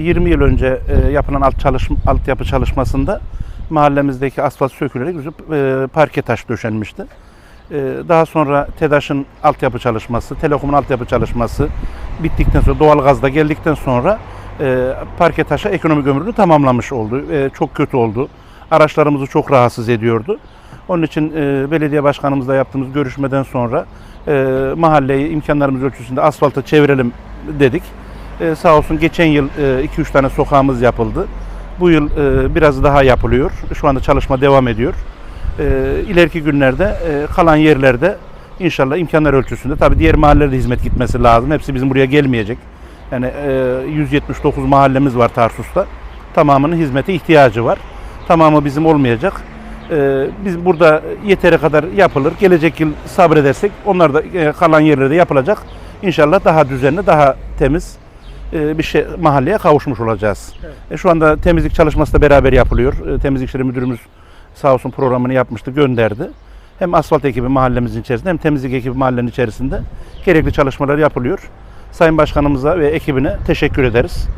20 yıl önce e, yapılan alt çalışma, altyapı çalışmasında mahallemizdeki asfalt sökülerek e, parke taş döşenmişti. E, daha sonra TEDAŞ'ın altyapı çalışması, Telekom'un altyapı çalışması bittikten sonra doğalgazda geldikten sonra e, parke taşa ekonomik ömrünü tamamlamış oldu. E, çok kötü oldu. Araçlarımızı çok rahatsız ediyordu. Onun için e, belediye başkanımızla yaptığımız görüşmeden sonra e, mahalleyi imkanlarımız ölçüsünde asfalta çevirelim dedik. E, sağ olsun geçen yıl 2-3 tane sokağımız yapıldı. Bu yıl e, biraz daha yapılıyor. Şu anda çalışma devam ediyor. E, ileriki günlerde e, kalan yerlerde inşallah imkanlar ölçüsünde tabii diğer mahallelerde hizmet gitmesi lazım. Hepsi bizim buraya gelmeyecek. Yani e, 179 mahallemiz var Tarsus'ta. Tamamının hizmete ihtiyacı var. Tamamı bizim olmayacak. E, biz burada yeteri kadar yapılır. Gelecek yıl sabredersek onlar da e, kalan yerlerde yapılacak. İnşallah daha düzenli, daha temiz e, bir şey mahalleye kavuşmuş olacağız. E, şu anda temizlik çalışması da beraber yapılıyor. E, temizlik işleri müdürümüz sağ olsun programını yapmıştı, gönderdi. Hem asfalt ekibi mahallemizin içerisinde hem temizlik ekibi mahallenin içerisinde gerekli çalışmalar yapılıyor. Sayın Başkanımıza ve ekibine teşekkür ederiz.